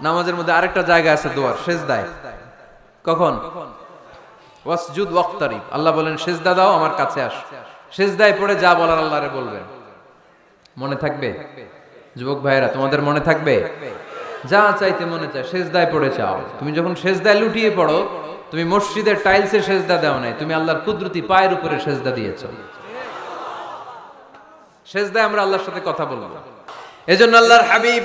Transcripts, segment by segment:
নামাজের মধ্যে আরেকটা জায়গা আছে দোয়ার, সেজদায়। কখন? ওয়াসজুদ ওয়াক্তারিব। আল্লাহ বলেন, সেজদা দাও, আমার কাছে আস। সেজদায় পড়ে যা বলার আল্লাহরে বলবেন। মনে থাকবে? যুবক ভাইয়েরা, তোমাদের মনে থাকবে? যা চাইতে মনে চায়, সেজদায় পড়ে চাও তুমি যখন সেজদায় লুটিয়ে পড়ো, তুমি মসজিদের টাইলসে সেজদা দাও নাই, তুমি আল্লাহর কুদরতি পায়ের উপরে সেজদা দিয়েছ। সেজদায় আমরা আল্লাহর সাথে কথা বলব। এজন্য আল্লাহর হাবিব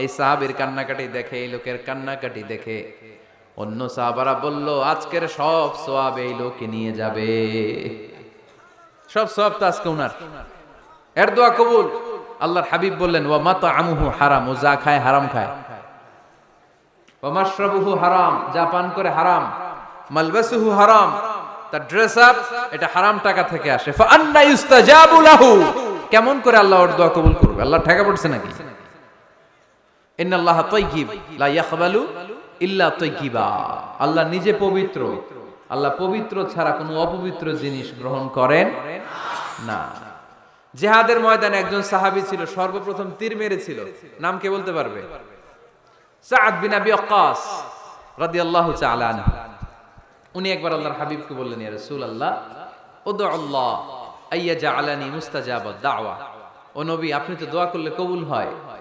এই সাহাবীর কান্নাকাটি দেখে, এই লোকের কান্নাকাটি দেখে। অন্য সাহাবারা বলল, আজকের সব সোয়াব এই লোকে নিয়ে যাবে। সব সব তো আজকে উনার। এর দোয়া কবুল। আল্লাহর হাবিব বললেন, ওয়া মাতা আমুহু হারাম, ও যা খায় হারাম খায়। ওয়া মাশরাবুহু হারাম, যা পান করে হারাম। মালবাসুহু হারাম, তার ড্রেস আপ এটা হারাম টাকা থেকে আসে। ফা আন্না ইউস্তাজাবু লাহু। কেমন করে আল্লাহ ওর দোয়া কবুল করবে? আল্লাহ ঠেকা পড়ছে নাকি? ইন্নাল্লাহ তাইয়িব লা ইয়াকবালু ইল্লা তাইয়িবা আল্লাহ নিজে পবিত্র। আল্লাহ পবিত্র ছাড়া কোনো অপবিত্র জিনিস গ্রহণ করেন না। জেহাদের ময়দানে একজন সাহাবী ছিল, সর্বপ্রথম তীর মেরেছিল। নাম কে বলতে পারবে? সাদ বিন আবি ওয়াক্কাস রাদিয়াল্লাহু তাআলা আনহু। উনি একবার আল্লাহর হাবিবকে বললেন, ইয়া রাসূলুল্লাহ উদু আল্লাহ মুস্তাজাবাদ দাওয়া ও নবী, আপনি তো দোয়া করলে কবুল হয়।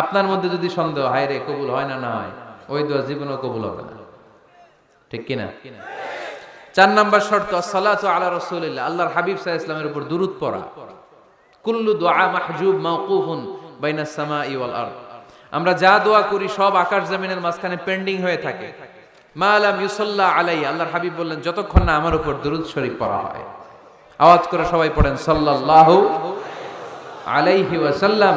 আপনার মধ্যে যদি সন্দেহ, হায় রে, কবুল হয় না? না হয় ওই দোয়া জীবনেও কবুল হবে না। ঠিক কিনা? চার নাম্বার শর্ত, সালাতু আলা রাসূলিল্লাহ। আল্লাহর হাবিব সাল্লাল্লাহু ইসলামের উপর দুরূদ পড়া। কুল্লু দোয়া মাহজুব মাওকুফুন বাইনাস সামাই ওয়াল আরদ। আমরা যা দোয়া করি সব আকাশ জমিনের মাঝখানে পেন্ডিং হয়ে থাকে। মালাম ইউসাল্লাহ আলাই আল্লাহর হাবিব বললেন, যতক্ষণ না আমার উপর দুরুদ শরীফ পড়া হয়। আওয়াজ করে সবাই পড়েন, সাল্লাল্লাহু আলাইহি ওয়াসাল্লাম।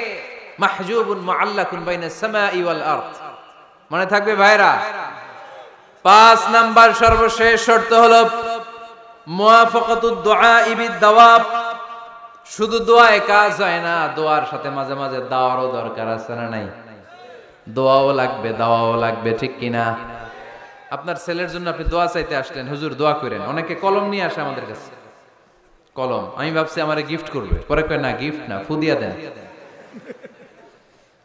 মনে থাকবে ভাইরা? পাঁচ নাম্বার সর্বশেষ শর্ত হলো শুধু দোয়ায় কাজ হয় না দোয়ার সাথে মাঝে মাঝে দাওয়ারও দরকার আছে না নাই? দোয়াও লাগবে, দাওয়াও লাগবে, ঠিক কিনা আপনার ছেলের জন্য আপনি দোয়া চাইতে আসলেন, হুজুর দোয়া করেন। অনেকে কলম নিয়ে আসে আমাদের কাছে। কলম। আমি ভাবছি আমার গিফট করবে। পরে কয়, না গিফট না, ফুদিয়া দেন।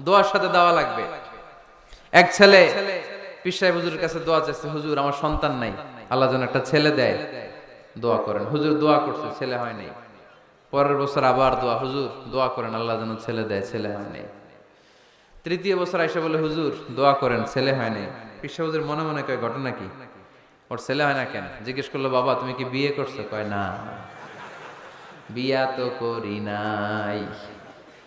দোয়ার সাথে দেওয়া লাগবে। এক ছেলে পিসাই হুজুরের কাছে দোয়া চাইছে, হুজুর, আমার সন্তান নাই। আল্লাহ যেন একটা ছেলে দেয়, দোয়া করেন। হুজুর দোয়া করছে, ছেলে হয় নাই। পরের বছর আবার দোয়া, হুজুর, দোয়া করেন, আল্লাহ যেন ছেলে দেয়, ছেলে হয় নাই। তৃতীয় বছর আইসা বলে, হুজুর, দোয়া করেন, ছেলে হয় নাই। পিসা হুজুর মনে মনে কয়, ঘটনা কি? ওর ছেলে হয় না কেন? জিজ্ঞেস করল, বাবা, তুমি কি বিয়ে করছ? কয়, না। বিয়া তো করি নাই।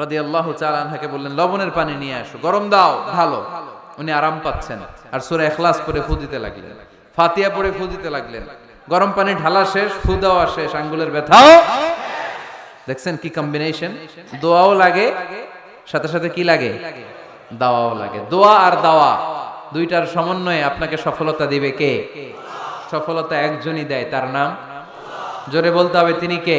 রাদি আল্লাহ চালানহাকে বললেন, লবণের পানি নিয়ে আসো, গরম দাও উনি আরাম পাচ্ছেন। আর লাগলেন। ফাতিয়া লাগলেন। গরম পানি ঢালা শেষ শেষ, আঙ্গুলের ব্যথাও দেখছেন কি কম্বিনেশন দোয়াও লাগে, সাথে সাথে কি লাগে? দাওয়াও লাগে। দোয়া আর দাওয়া, দুইটার সমন্বয়ে আপনাকে সফলতা দিবে কে? সফলতা একজনই দেয়, তার নাম? জোরে বলতে হবে, তিনি কে?